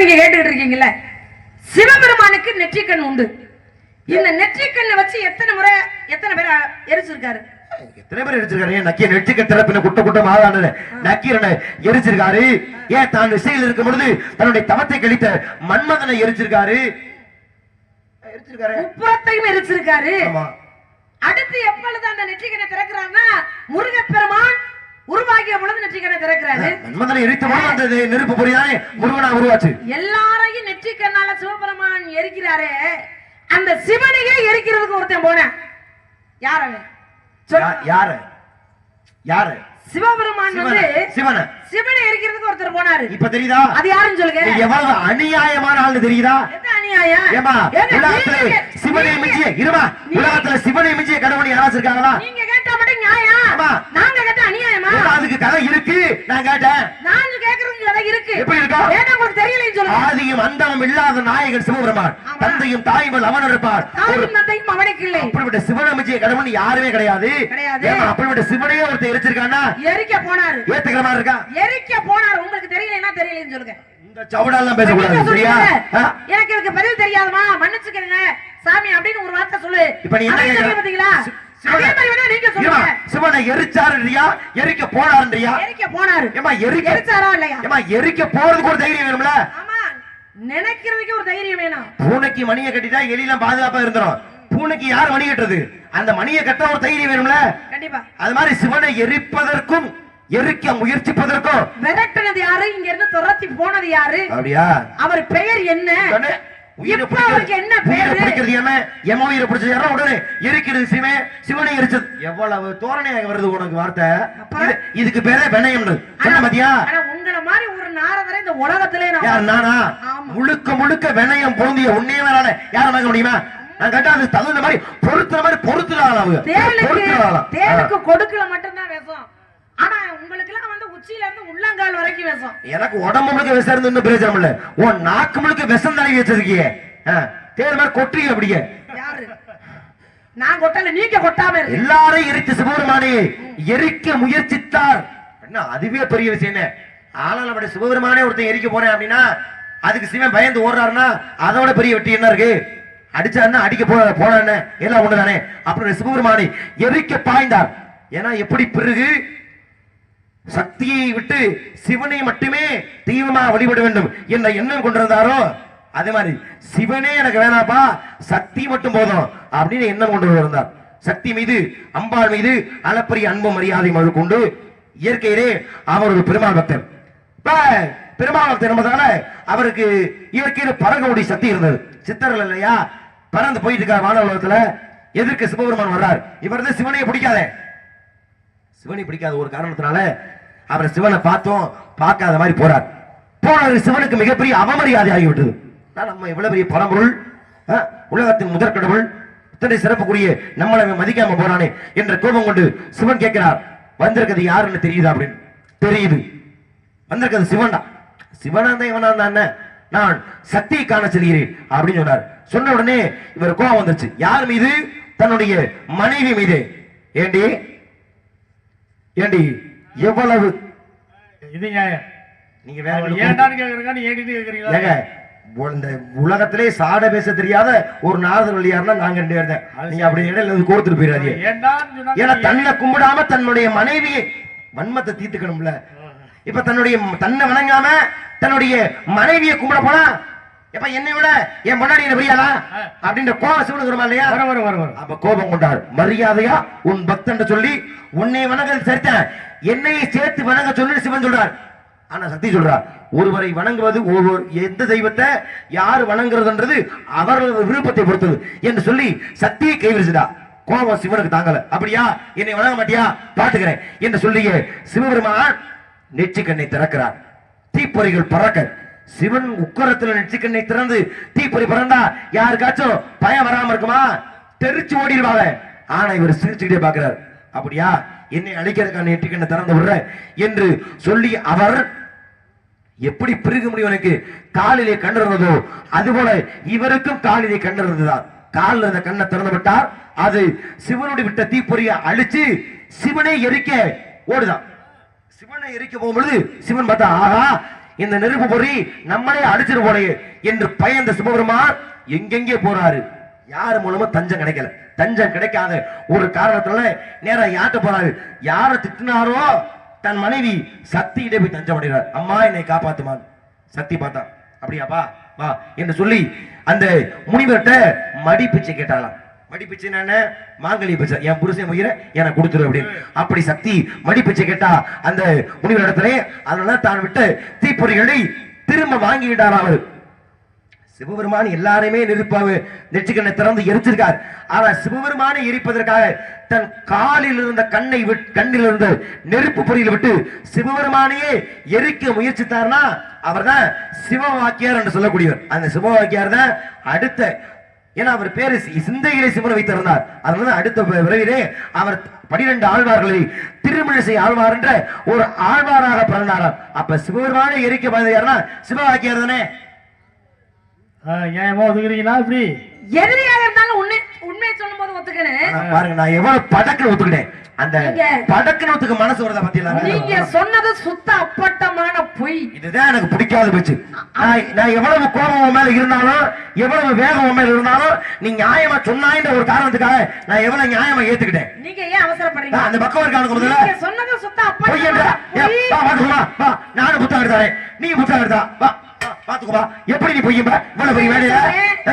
நீங்க இருக்கீங்கல்ல சிவபெருமானுக்கு நெற்றிக்கண் உண்டு. இந்த நெற்றிக்கண்ணை வச்சு எத்தனை முறை எத்தனை பேர் எரிச்சிருக்காரு? எத்தனை பேர் எரிச்சிருக்காரு? ஏன் நக்கிய நெற்றிக்க திறப்பின குட்ட குட்டம் ஆதான நக்கீரனை எரிச்சிருக்காரு? ஏன் தான் இசையில் இருக்கும் பொழுது தன்னுடைய தவத்தை கழித்த மன்மதனை எரிச்சிருக்காரு? எரிச்சிருக்காரு. உப்புறத்தையும் எரிச்சிருக்காரு. அடுத்து எப்பொழுது அந்த நெற்றிக்கண்ணை திறக்கிறாருன்னா முருகப்பெருமான் உருவாகிய பொழுது நெற்றிக்கண்ணை திறக்கிறாரு. மன்மதனை எரித்த பொழுது அந்த நெருப்பு பொறிதானே முருகனா உருவாச்சு. எல்லாரையும் நெற்றிக்கண்ணால சிவபெருமான் எரிக்கிறாரே. அந்த சிவனையே எரிக்கிறதுக்கு ஒருத்தன் போனேன் யார் அவன்? யாரு? யாரு? சிவபெருமான் வந்து சிவன சிவன. எரிக்கிறதுக்கு ஒருத்தர் போனாரு. இப்ப தெரியுதா? அது யாருன்னு சொல்லுங்க. எவ்வளவு அநியாயமான ஆள்னு தெரியுதா? அநியாயம்? ஏமா உலகத்துல சிவனை மிஞ்சிய இருமா உலகத்துல சிவனை மிஞ்சிய கடவுள் யாராச்சும் இருக்காங்களா? நீங்க கேட்டா மட்டும் நியாயம் ஆமா. நாங்க கேட்டா அநியாயமா ஏமா, அதுக்கு கதை இருக்கு? நான் கேட்டேன். நாங்க கேக்குறது கதை இருக்கு. எப்படி இருக்கா? ஏன்னா உங்களுக்கு தெரியலன்னு சொல்லுங்க. ஆதியும் அந்தமும் இல்லாத நாயகன் சிவபெருமான். தந்தையும் தாயும் அவன் இருப்பார் தாயும் தந்தையும் அவனுக்கு இல்லை. அப்படிப்பட்ட சிவனமிச்சிய கடவுள் யாருமே கிடையாது. கிடையாது. அப்படிப்பட்ட சிவனையே ஒருத்தர் எரிச்சிருக்கான்னா? எரிக்க போனாரு. ஏத்துக்கிற மாதிரி இருக்கா? எரிக்க போனாரு. உங்களுக்கு தெரியலன்னா தெரியலன்னு சொல்லுங்க. இந்த சவுடாலாம் பேசக்கூடாது சரியா? எனக்கு இதுக்கு பதில் தெரியாதுமா? மன்னிச்சுக்கங்க சாமி அப்படின்னு ஒரு வார்த்தை சொல்லு. இப்ப நீ என்ன அதான் சிவனை- எரிச்சாருன்றியா எரிக்க போனாருன்றியா எரிக்க போனாரு. ஏமா எரிக்க எரிச்சாரா இல்லையா? ஏமா எரிக்க போறதுக்கு ஒரு தைரியம் வேணும்ல? நினைக்கிறதுக்கு ஒரு தைரியம் வேணும். பூனைக்கு மணியை கட்டிட்டா எலிலாம் பாதுகாப்பா இருந்துரும். பூனைக்கு யார் மணி கட்டுறது? அந்த மணியை கட்ட ஒரு தைரியம் வேணும்ல? கண்டிப்பா. அது மாதிரி சிவனை எரிப்பதற்கும் எரிக்க முயற்சிப்பதற்கும். விரட்டுனது யாரு? இங்க இருந்து துரத்தி போனது யாரு? அப்படியா? அவர் பெயர் என்ன? இப்ப அவருக்கு என்ன பேரு? பிடிக்கிறது ஏம எம உயிரை பிடிச்சது யாரோ உடனே எரிக்கிறது சிவன் சிவனை எரிச்சது எவ்வளவு தோரணையாக வருது உனக்கு வார்த்தை? இதுக்கு பேரே வினயம்னு சொன்ன பாத்தியா? உங்கள மாதிரி ஒரு நாரதரை இந்த உலகத்திலே யார் நானா. முழுக்க முழுக்க வினயம் பொருந்திய உன்னே யார வாங்க முடியுமா? நான் கேட்டா அது தகுந்த மாதிரி பொருத்துற மாதிரி பொருத்துறாள் அவங்க. தேனுக்கு கொடுக்கல மட்டும்தான் விஷம். ஆனா உங்களுக்கு எல்லாம் வந்து உச்சியில இருந்து உள்ளங்கால் வரைக்கும் விஷம். எனக்கு உடம்பு முழுக்க விஷம் இருந்து இன்னும் பிரயோஜனம் இல்ல. உன் நாக்கு முழுக்க விஷம் தடவி வச்சிருக்கியே. தேர் மாதிரி கொட்டுறீங்க அப்படியே. யாரு? நான் கொட்டல நீங்க கொட்டாம இருக்கு எல்லாரையும் எரித்து சிவபெருமானே எரிக்க முயற்சித்தார். என்ன அதுவே பெரிய விஷயம் என்ன? ஆனால் நம்முடைய சிவபெருமானே ஒருத்தன் எரிக்க போறேன் அப்படின்னா அதுக்கு சிவன் பயந்து ஓடுறாருன்னா அதோட பெரிய வெட்டி என்ன இருக்கு? அடிச்சாருன்னா அடிக்க போ போன எல்லாம் ஒண்ணுதானே? அப்புறம் சிவபெருமானை எரிக்க பாய்ந்தார். ஏன்னா எப்படி பிறகு சக்தியை விட்டு சிவனை மட்டுமே தெய்வமா வழிபட வேண்டும் என்ற எண்ணம் கொண்டிருந்தாரோ அதே மாதிரி சிவனே எனக்கு வேணாப்பா. சக்தி மட்டும் போதும். அப்படின்னு எண்ணம் கொண்டு இருந்தார். சக்தி மீது அம்பாள் மீது அளப்பரிய அன்பு மரியாதை மழு கொண்டு இயற்கையிலே அவர் ஒரு பெருமாள் பக்தர். பெருமாள் பக்தர் என்பதால அவருக்கு இயற்கையில பறக்கக்கூடிய சக்தி இருந்தது. சித்தர்கள் இல்லையா? பறந்து போயிட்டு இருக்கார் வான உலகத்துல எதிர்க்க சிவபெருமான் வர்றார். இவர் தான் சிவனையை பிடிக்காதே. சிவனை பிடிக்காத ஒரு காரணத்தினால அவர் சிவனை பார்த்தோம் பார்க்காத மாதிரி போறார். போனவர் சிவனுக்கு மிகப்பெரிய அவமரியாதை ஆகிவிட்டது. நம்ம இவ்வளவு பெரிய பரம்பொருள் உலகத்தின் முதற் கடவுள் இத்தனை சிறப்புக்குரிய நம்மளை மதிக்காம போறானே என்ற கோபம் கொண்டு சிவன் கேட்கிறார் வந்திருக்கிறது யாருன்னு தெரியுதா? அப்படின்னு. தெரியுது. வந்திருக்கிறது சிவன் தான். சிவனா தான் இவனா தான்? நான் சக்தியை காண செல்கிறேன் அப்படின்னு சொன்னார். சொன்ன உடனே இவர் கோபம் வந்துருச்சு. யார் மீது? தன்னுடைய மனைவி மீது. ஏண்டி? ஏண்டி? எவ்வளவு? இது நீங்க வேற ஏன்டான்னு கேக்குறீங்க நீ ஏடிட்டு கேக்குறீங்களா? இந்த உலகத்திலே சாட பேச தெரியாத ஒரு நாரதர் வழியாருன்னா நாங்க ரெண்டு பேர் நீங்க அப்படி இடையில கோர்த்துட்டு போயிடாதீங்க. ஏன்னா தன்னை கும்பிடாம தன்னுடைய மனைவியை வன்மத்தை தீர்த்துக்கணும்ல. இப்ப தன்னுடைய தன்னை வணங்காம தன்னுடைய மனைவியை கும்பிட போனா எப்ப என்னை விட என் முன்னாடி என்ன பெரியாளா? அப்படின்ற கோபம் சிவனுக்கு இல்லையா? வர வர வர வர அப்ப கோபம் கொண்டார். மரியாதையா உன் பக்தன் சொல்லி உன்னை வணங்குறது சரித்தேன். என்னையை சேர்த்து வணங்க சொல்லி சிவன் சொல்றார். ஆனா சக்தி சொல்றார் ஒருவரை வணங்குவது ஒவ்வொரு எந்த தெய்வத்தை யார் வணங்குறதுன்றது அவரது விருப்பத்தை பொறுத்தது என்று சொல்லி சக்தியை கைவிரிச்சுடா கோபம் சிவனுக்கு தாங்கல. அப்படியா? என்னை வணங்க மாட்டியா? பாத்துக்கிறேன் என்று சொல்லிய சிவபெருமான் நெற்றிக்கண்ணை திறக்கிறார். தீப்பொறிகள் பறக்க. சிவன் உக்கரத்தில் நெற்றிக்கண்ணை திறந்து தீப்பொறி பறந்தா யாருக்காச்சும் பயம் வராம இருக்குமா? தெரிச்சு ஓடிடுவாங்க. ஆனா இவர் சிரிச்சுக்கிட்டே பாக்குறாரு அப்படியா? என்னை அழிக்கிறதுக்கான நெற்றிக்கண்ணை திறந்து விடுற என்று சொல்லி அவர் எப்படி பிரிக்க முடியும் எனக்கு? காலிலே கண்ணு அதுபோல இவருக்கும் காலிலே கண்ணு காலில் இருந்த கண்ணை திறந்து விட்டார். அது சிவனுடைய விட்ட தீப்பொறியை அழிச்சு சிவனை எரிக்க ஓடுதான். சிவனை எரிக்க போகும்பொழுது சிவன் பார்த்தா ஆகா இந்த நெருப்பு பொறி நம்மளே அடிச்சிரு போலையே என்று பயந்த சிவபெருமான் எங்கெங்கே போறாரு? யாரு மூலமா தஞ்சம் கிடைக்கல. தஞ்சம் கிடைக்காத ஒரு காரணத்துல நேரா யார்கிட்ட போறாரு? யாரை திட்டினாரோ தன் மனைவி சக்தியிட போய் தஞ்சம் அடைகிறார். அம்மா என்னை காப்பாத்துமான் சக்தி பார்த்தா. அப்படியாப்பா? வா என்று சொல்லி அந்த முனிவர்கிட்ட மடி பிச்சை கேட்டாலாம் மடி பிச்சை என்ன மாங்கலி பிச்சை. என் புருஷன் உயிர எனக்கு கொடுத்துரு அப்படின்னு. அப்படி சக்தி மடி பிச்சை கேட்டா அந்த முனிவர் இடத்துல அதனால தான் விட்டு தீப்பொறிகளை திரும்ப வாங்கிவிட்டார் அவர். சிவபெருமான் எல்லாரையுமே நெருப்பாவு நெற்றிக்கண்ணை திறந்து எரிச்சிருக்கார் ஆனா சிவபெருமானை எரிப்பதற்காக தன் காலில் இருந்த கண்ணை கண்ணில் இருந்த நெருப்பு பொறியில் விட்டு சிவபெருமானையே எரிக்க முயற்சித்தார்னா அவர்தான் சிவவாக்கியார் என்று சொல்லக்கூடியவர். அந்த சிவவாக்கியார் தான் அடுத்த ஏன்னா அவர் பேரு சிந்தைகளை சிவனை வைத்திருந்தார். அதனால அடுத்த விரைவிலே அவர் பனிரெண்டு ஆழ்வார்களை திருமிழிசை ஆழ்வார் என்ற ஒரு ஆழ்வாராக பிறந்தாராம். அப்ப சிவபெருமானை எரிக்க பயந்தது சிவவாக்கியார் தானே? நியாயமா ஒதுக்குறீங்களா இப்படி? எதிரியாக இருந்தாலும் உண்மை உண்மையை சொல்லும் போது ஒத்துக்கணும். ஆனா பாருங்க நான் எவ்வளவு படக்குன்னு ஒத்துக்கிட்டேன். அந்த ஒத்துக்க மனசு வருதா பத்தியில நீங்க சொன்னது சுத்த அப்பட்டமான பொய். இதுதான் எனக்கு பிடிக்காத போச்சு. நான் எவ்வளவு கோபம் மேல இருந்தாலும் எவ்வளவு வேகம் மேல இருந்தாலும் நீ நியாயமா சொன்னாயின்ற ஒரு காரணத்துக்காக நான் எவ்வளவு நியாயமா ஏத்துக்கிட்டேன். நீங்க ஏன் அவசரப்படுறீங்க? அந்த பக்கம் இருக்கானுக்கு முதல்ல சொன்னது சுத்த அப்பட்டமான பொய். வா பாத்துக்கோ வா நானும் புத்தகம் எடுத்தாரேன் நீ புத்தகம் எடுத்தா வா. வா, பாத்துக்கோ வா எப்படி நீ பொய்யம்ப? இவ்வளவு பெரிய மேடையில?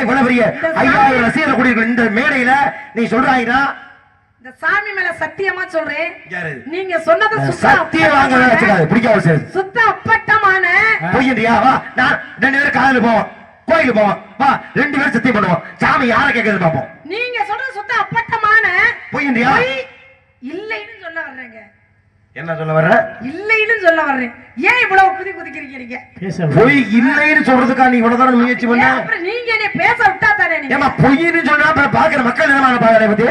இவ்வளவு பெரிய ஐயாயிரம் ரசிகர்கள் கூடியிருக்கிற இந்த மேடையில நீ சொல்றாயிரா இந்த சாமி மேல சத்தியமா சொல்றேன். நீங்க சொன்னது சுத்த சத்தியம் வாங்க பிடிக்காத சரி சுத்த அப்பட்டமான பொய்யன்றியா? வா நான் ரெண்டு பேரும் காலையில போவோம். கோயிலுக்கு போவோம். வா ரெண்டு பேரும் சத்தியம் பண்ணுவோம். சாமி யாரை கேட்கறது பார்ப்போம் நீங்க சொல்றது சுத்த அப்பட்டமான பொய்யன்றியா? பொய் இல்லைன்னு சொல்ல வர்றேங்க. என்ன சொல்ல வர்ற? இல்லைன்னு சொல்ல வர்றேன். ஏன் இவ்வளவு குதி குதிக்கிறீங்க நீங்க? பேச பொய் இல்லைன்னு சொல்றதுக்கா நீ இவ்வளவு தூரம் முயற்சி பண்ண? அப்புறம் நீங்க என்ன பேச விட்டா தானே ஏமா பொய்ன்னு சொன்னா அப்புறம் பாக்குற மக்கள் என்ன பாக்குற பத்தி?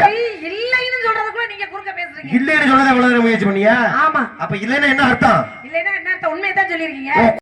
இல்லைன்னு சொல்றதுக்குள்ள நீங்க குறுக்க பேசுறீங்க. இல்லைன்னு சொன்னதை எவ்வளவு நேரம் முயற்சி பண்ணியா? ஆமா. அப்ப இல்லைன்னா என்ன அர்த்தம்? இல்லைன்னா என்ன அர்த்தம்? உண்மையை தான் சொல்லியிருக்கீங்க